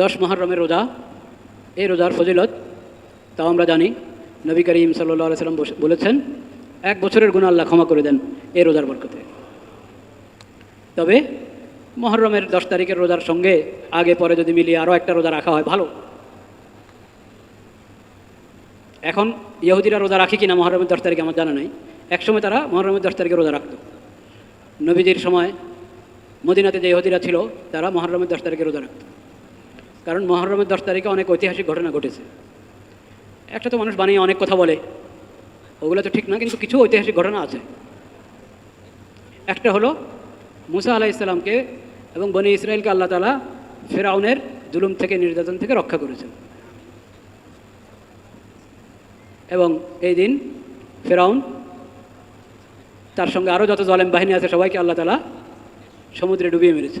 দশ মহরমের রোজা। এই রোজার ফজিলত, তাও আমরা জানি, নবী করিম সাল্লাহ সাল্লাম বলেছেন, এক বছরের গুণ আল্লাহ ক্ষমা করে দেন এই রোজার বরকতে। তবে মহরমের দশ তারিখের রোজার সঙ্গে আগে পরে যদি মিলিয়ে আরও একটা রোজা রাখা হয়, ভালো। এখন ইহুদিরা রোজা রাখে কিনা মহরমের দশ তারিখে আমার জানা নাই। একসময় তারা মহরমের দশ তারিখে রোজা রাখত। নবীজির সময় মদিনাতে যে ইহুদিরা ছিল, তারা মহরমের দশ তারিখে রোজা রাখত। কারণ মহরমের দশ তারিখে অনেক ঐতিহাসিক ঘটনা ঘটেছে। একটা তো মানুষ বানিয়ে অনেক কথা বলে, ওগুলো তো ঠিক না, কিন্তু কিছু ঐতিহাসিক ঘটনা আছে। একটা হলো মুসা আলাহ ইসলামকে এবং বনি ইসরায়েলকে আল্লাহ তালা ফেরাউনের জুলুম থেকে, নির্যাতন থেকে রক্ষা করেছেন। এবং এই দিন ফেরাউন তার সঙ্গে আরও যত জলেম বাহিনী আছে, সবাইকে আল্লাহ তালা সমুদ্রে ডুবিয়ে মেরেছে।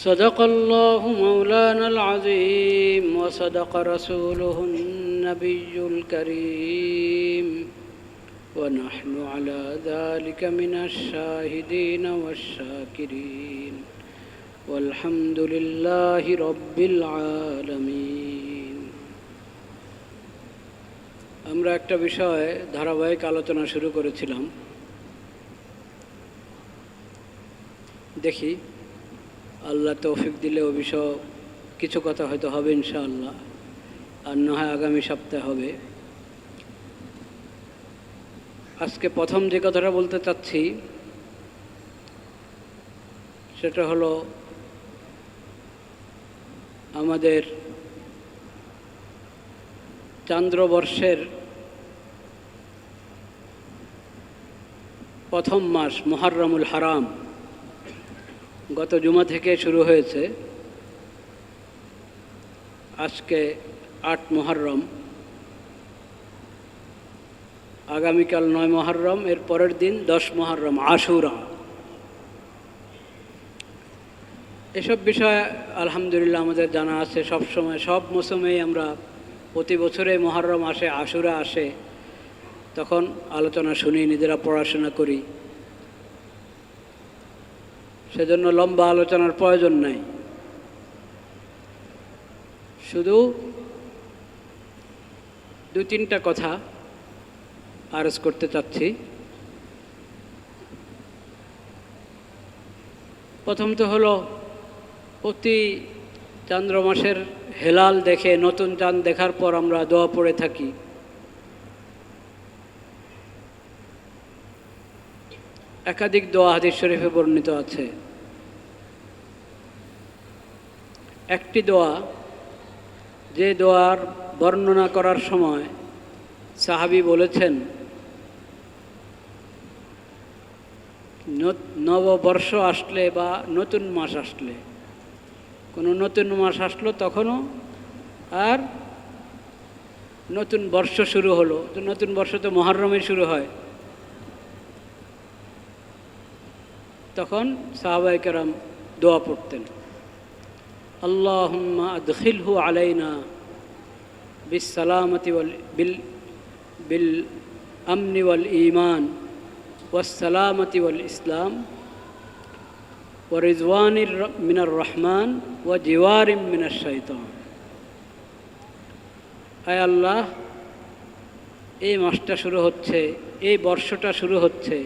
صدق الله مولانا العظيم وصدق رسوله النبي الكريم ونحن على ذلك من الشاهدين والشاكرين والحمد لله رب العالمين আমরা একটা বিষয়ে ধারাবাহিক আলোচনা শুরু করেছিলাম দেখি আল্লাহ তৌফিক দিলে ও বিষয় কিছু কথা হয়তো হবে ইনশাআল্লাহ। আর না হয় আগামী সপ্তাহে হবে। আজকে প্রথম যে কথাটা বলতে চাচ্ছি, সেটা হলো আমাদের চান্দ্রবর্ষের প্রথম মাস মহারমুল হারাম। গত জুমা থেকে শুরু হয়েছে আজকে আট মহরম। আগামীকাল নয় মহরম, এর পরের দিন দশ মহরম, আশুরা। এসব বিষয়ে আলহামদুলিল্লাহ আমাদের জানা আছে, সব সময়, সব মৌসুমেই আমরা প্রতি বছরে মহরম আসে, আশুরা আসে। তখন আলোচনা শুনি, নিজেরা পড়াশোনা করি। সেজন্য লম্বা আলোচনার প্রয়োজন নাই। শুধু দু তিনটা কথা আরজ করতে চাচ্ছি। প্রথম তো হলো, প্রতি চান্দ্র মাসের হেলাল দেখে নতুন চাঁদ দেখার পর আমরা দোয়া পড়ে থাকি। একাধিক দোয়া হাদিস শরীফে বর্ণিত আছে। একটি দোয়া, যে দোয়ার বর্ণনা করার সময় সাহাবি বলেছেন নববর্ষ আসলে বা নতুন মাস আসলে। কোনো নতুন মাস আসলো তখনও আর নতুন বর্ষ শুরু হলো। তো নতুন বর্ষ তো মহরমে শুরু হয়। তখন সাহাবাই কেরাম দোয়া পড়তেন আল্লাহুম্মা আদখিলহু আলাইনা বিসালামতি ওয়াল বিল বিল আমনি ওয়াল ঈমান والسلامة والإسلام ورضوان الر- من الرحمن وجوار من الشيطان আয় আল্লাহ এই মাসটা শুরু হচ্ছে এই বর্ষটা শুরু হচ্ছে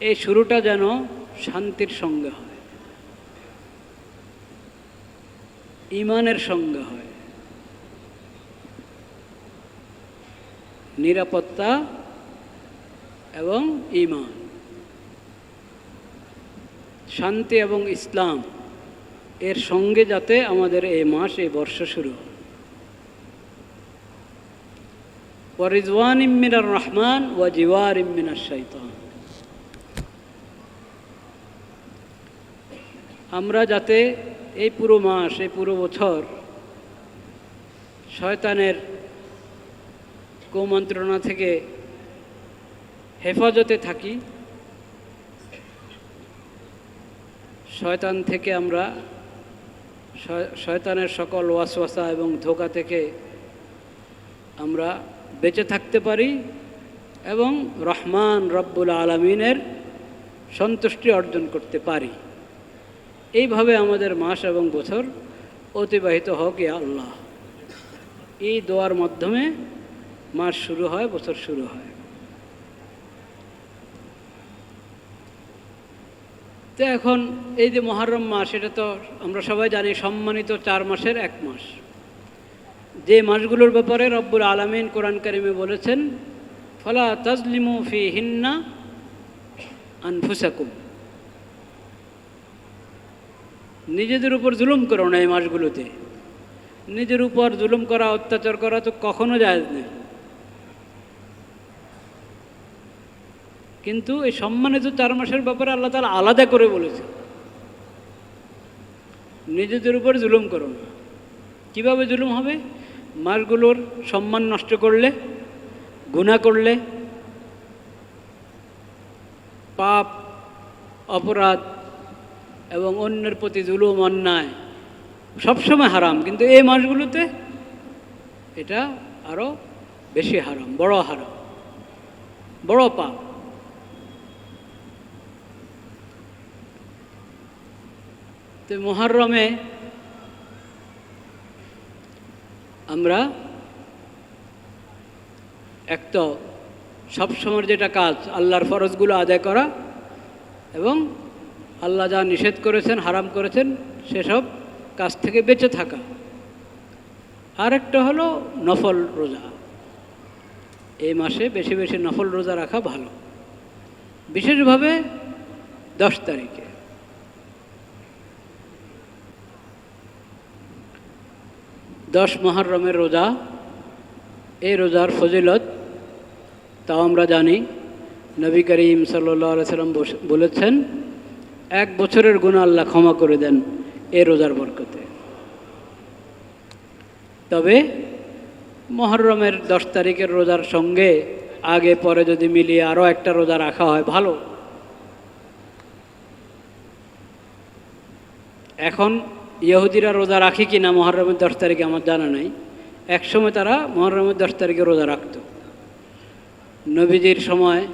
এই শুরুটা যেন শান্তির সঙ্গে হয়। ইমানের সঙ্গে হয়। নিরাপত্তা এবং ইমান। শান্তি এবং ইসলাম এর সঙ্গে যাতে আমাদের এই মাস, এই বর্ষ শুরু হয়। ওয়ারিজওয়ান ইমিনার রহমান ওয়া জিওয়ার ইমিনার শৈতান আমরা যাতে এই পুরো মাস, এই পুরো বছর শয়তানের কুমন্ত্রণা থেকে হেফাজতে থাকি, শয়তান থেকে আমরা শয়তানের সকল ওয়াসওয়াসা এবং ধোকা থেকে আমরা বেঁচে থাকতে পারি এবং রহমান রব্বুল আলমিনের সন্তুষ্টি অর্জন করতে পারি। এইভাবে আমাদের মাস এবং বছর অতিবাহিত হোক ইয়া আল্লাহ। এই দোয়ার মাধ্যমে মাস শুরু হয়, বছর শুরু হয়। তো এখন এই যে মহরম মাস, এটা তো আমরা সবাই জানি সম্মানিত চার মাসের এক মাস। যে মাসগুলোর ব্যাপারে রব্বুল আলমিন কোরআন কারিমে বলেছেন, ফলা তাজলিমু ফি হিন্না আনফুসাকুম। নিজেদের উপর জুলুম করো না এই মাসগুলোতে। নিজের উপর জুলুম করা, অত্যাচার করা তো কখনো যায় না কিন্তু এই সম্মানিত চার মাসের ব্যাপারে আল্লাহ তালা আলাদা করে বলেছে। নিজেদের উপর জুলুম করো না। কীভাবে জুলুম হবে? মাসগুলোর সম্মান নষ্ট করলে গুণা করলে, পাপ, অপরাধ এবং অন্যের প্রতি জুলুম, অন্যায়, সবসময় হারাম। কিন্তু এই মাসগুলোতে এটা আরও বেশি হারাম, বড় হারাম, বড় পাপ। তো মহরমে আমরা এক তো সবসময়ের যেটা কাজ, আল্লাহর ফরজগুলো আদায় করা এবং আল্লাহ যা নিষেধ করেছেন, হারাম করেছেন, সেসব কাজ থেকে বেঁচে থাকা। আরেকটা হলো নফল রোজা। এই মাসে বেশি বেশি নফল রোজা রাখা ভালো। বিশেষভাবে দশ তারিখে। দশ মহরমের রোজা, এই রোজার ফজিলত, তাও আমরা জানি, নবী করিম সাল্লাহ সাল্লাম বলেছেন এক বছরের গুণা আল্লাহ ক্ষমা করে দেন এ রোজার বরকতে। তবে মহরমের দশ তারিখের রোজার সঙ্গে আগে পরে যদি মিলিয়ে আরও একটা রোজা রাখা হয়, ভালো। এখন ইহুদিরা রোজা রাখে কি না মহরমের দশ তারিখে আমার জানা নাই। একসময় তারা মহরমের দশ তারিখে রোজা রাখত। নবীজির সময়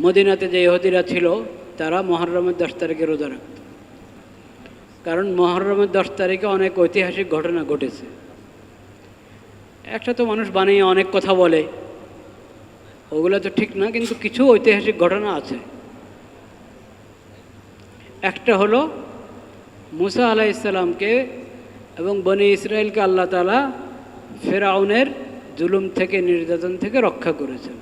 মদিনাতে যে ইহুদিরা ছিল তারা মহরমের দশ তারিখে রোজা রাখত। কারণ মহরমের দশ তারিখে অনেক ঐতিহাসিক ঘটনা ঘটেছে। একটা তো মানুষ বানিয়ে অনেক কথা বলে, ওগুলো তো ঠিক না, কিন্তু কিছু ঐতিহাসিক ঘটনা আছে। একটা হলো মুসা আলাহ ইসলামকে এবং বনি ইসরায়েলকে আল্লাহ তালা ফেরাউনের জুলুম থেকে, নির্যাতন থেকে রক্ষা করেছেন।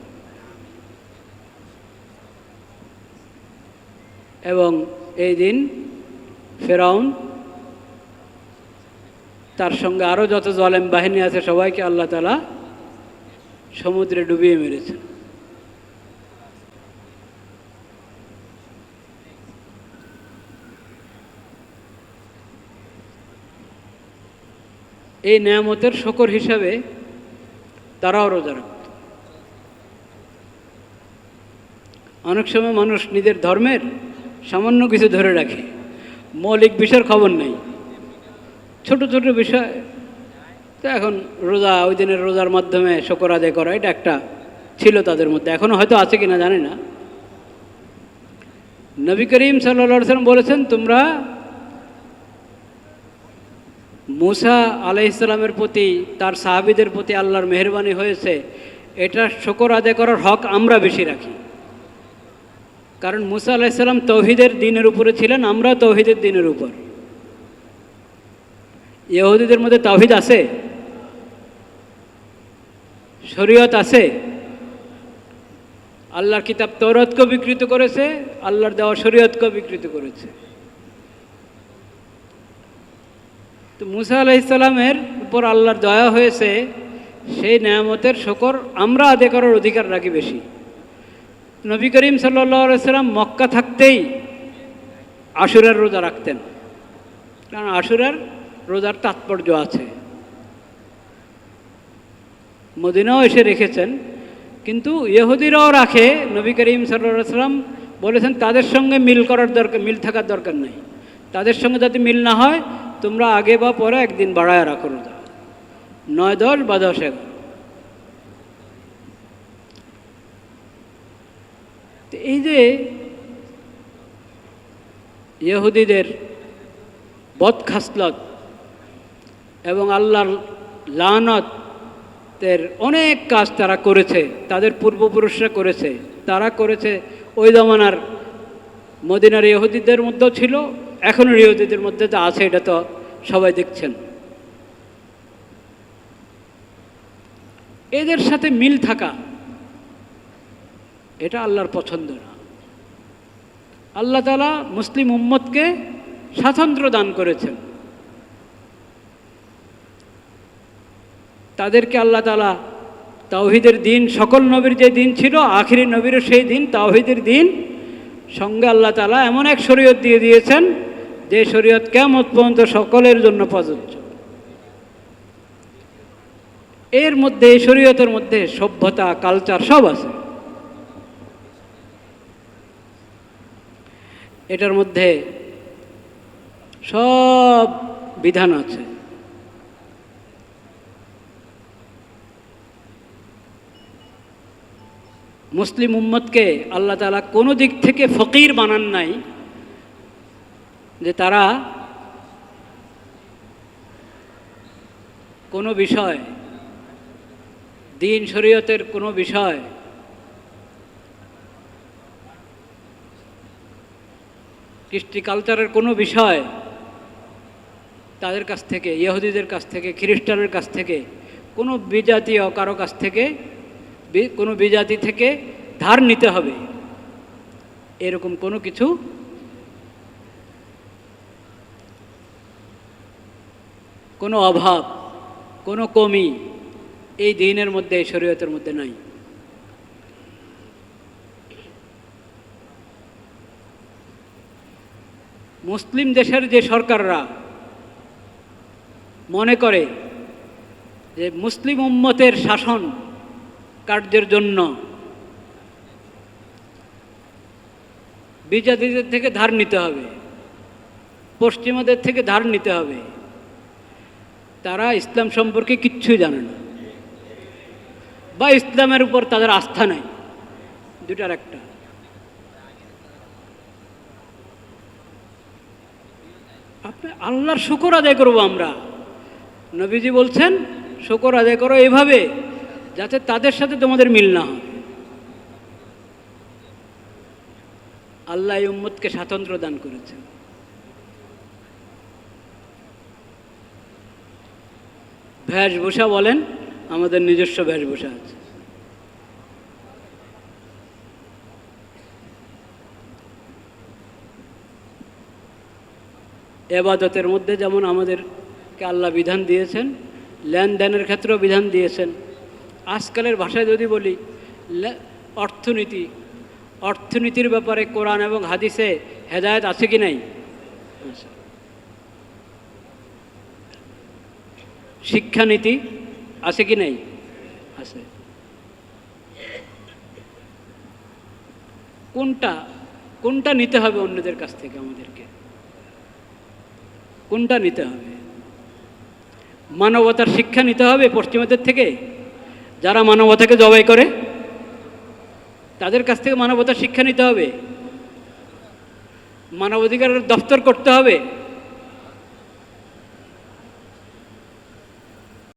এবং এই দিন ফেরাউন তার সঙ্গে আরও যত জলেম বাহিনী আছে সবাইকে আল্লাহ তালা সমুদ্রে ডুবিয়ে মেরেছেন এই নেয়ামতের শকর হিসাবে তারাও রোজা রাখত। অনেক সময় মানুষ নিজের ধর্মের সামান্য কিছু ধরে রাখে। মৌলিক বিষয়ের খবর নেই। ছোট ছোট বিষয়। তো এখন রোজা, ওই দিনের রোজার মাধ্যমে শকর আদায় করা, এটা একটা ছিল তাদের মধ্যে। এখনও হয়তো আছে কিনা জানি না। নবী করিম সাল্লা সাল্লাম বলেছেন, তোমরা মুসা আলাই ইসলামের প্রতি, তার সাহাবিদের প্রতি আল্লাহর মেহরবানি হয়েছে। এটা শকর আদায় করার হক আমরা বেশি রাখি। কারণ মুসা আলাইসাল্লাম তৌহিদের দিনের উপরে ছিলেন, আমরা তৌহিদের দিনের উপর। ইহুদিদের মধ্যে তৌহিদ আছে? শরীয়ত আছে? আল্লাহর কিতাব তৌরতকে বিকৃত করেছে, আল্লাহর দেওয়া শরীয়তকে বিকৃত করেছে। তো মুসা আলাইসাল্লামের উপর আল্লাহর দয়া হয়েছে, সেই নেয়ামতের শকর আমরা আদায় করার অধিকার রাখি বেশি। নবী করিম সাল্লাম মক্কা থাকতেই আশুরার রোজা রাখতেন। কারণ আশুরার রোজার তাৎপর্য আছে। মদিনাও এসে রেখেছেন, কিন্তু ইহুদিরাও রাখে, নবী করিম সাল্লাম বলেছেন, তাদের সঙ্গে মিল করার দরকার, মিল থাকার দরকার নেই। তাদের সঙ্গে যাতে মিল না হয়, তোমরা আগে বা পরে একদিন বাড়ায় রাখো রোজা। নয় দশ বা দশ এগারো। এই যে ইহুদিদের বদখাসলত এবং আল্লাহর লানতের অনেক কাজ তারা করেছে, তাদের পূর্বপুরুষরা করেছে। তারা করেছে ওই জমানার, মদিনার ইহুদিদের মধ্যেও ছিল, এখনও ইহুদিদের মধ্যে যা আছে এটা তো সবাই দেখছেন। এদের সাথে মিল থাকা এটা আল্লাহর পছন্দ না। আল্লাহ তালা মুসলিম উম্মতকে স্বাতন্ত্র্য দান করেছেন। তাদেরকে আল্লাহ তালা তাওহিদের দিন, সকল নবীর যে দিন ছিল, আখিরি নবীরও সেই দিন, তাওহিদের দিন সঙ্গে আল্লাহ তালা এমন এক শরীয়ত দিয়ে দিয়েছেন যে শরীয়ত কেমন পর্যন্ত সকলের জন্য প্রযোজ্য। এর মধ্যে, এই শরীয়তের মধ্যে সভ্যতা কালচার সব আছে। এটার মধ্যে সব বিধান আছে। মুসলিম উম্মতকে আল্লাহ তালা কোনো দিক থেকে ফকির বানান নাই যে তারা কোনো বিষয়, দিন শরীয়তের কোনো বিষয় কৃষ্টি কালচারের কোনো বিষয় তাদের কাছ থেকে, ইহুদিদের কাছ থেকে খ্রিস্টানের কাছ থেকে, কোনো বিজাতীয় কারও কাছ থেকে কোনো বিজাতি থেকে ধার নিতে হবে। এরকম কোনো কিছু কোনো অভাব, কোনো কমি এই দিনের মধ্যে, এই শরীয়তের মধ্যে নাই। মুসলিম দেশের যে সরকাররা মনে করে যে মুসলিম উম্মতের শাসন কার্যের জন্য বিজাতিদের থেকে ধার নিতে হবে, পশ্চিমাদের থেকে ধার নিতে হবে। তারা ইসলাম সম্পর্কে কিচ্ছুই জানে না। বা ইসলামের উপর তাদের আস্থা নাই। দুটার একটা। আপনি আল্লাহর শুকর আদায় করব আমরা। নবীজি বলছেন, শুকর আদায় করো এভাবে যাতে তাদের সাথে তোমাদের মিল না হয়। আল্লাহ এই উম্মতকে স্বাতন্ত্র্য দান করেছেন। বেশভূষা বলেন, আমাদের নিজস্ব বেশভূষা আছে। এবাদতের মধ্যে যেমন আমাদেরকে আল্লাহ বিধান দিয়েছেন, লেনদেনের ক্ষেত্রেও বিধান দিয়েছেন। আজকালের ভাষায় যদি বলি অর্থনীতি, অর্থনীতির ব্যাপারে কোরআন এবং হাদিসে হেদায়েত আছে কি নাই? শিক্ষানীতি আছে কি নাই? আছে। কোনটা কোনটা নিতে হবে অন্যদের কাছ থেকে আমাদেরকে? কোনটা নিতে হবে? মানবতার শিক্ষা নিতে হবে পশ্চিমাদের থেকে? যারা মানবতাকে জবাই করে, তাদের কাছ থেকে মানবতার শিক্ষা নিতে হবে। মানবাধিকারের দফতর করতে হবে।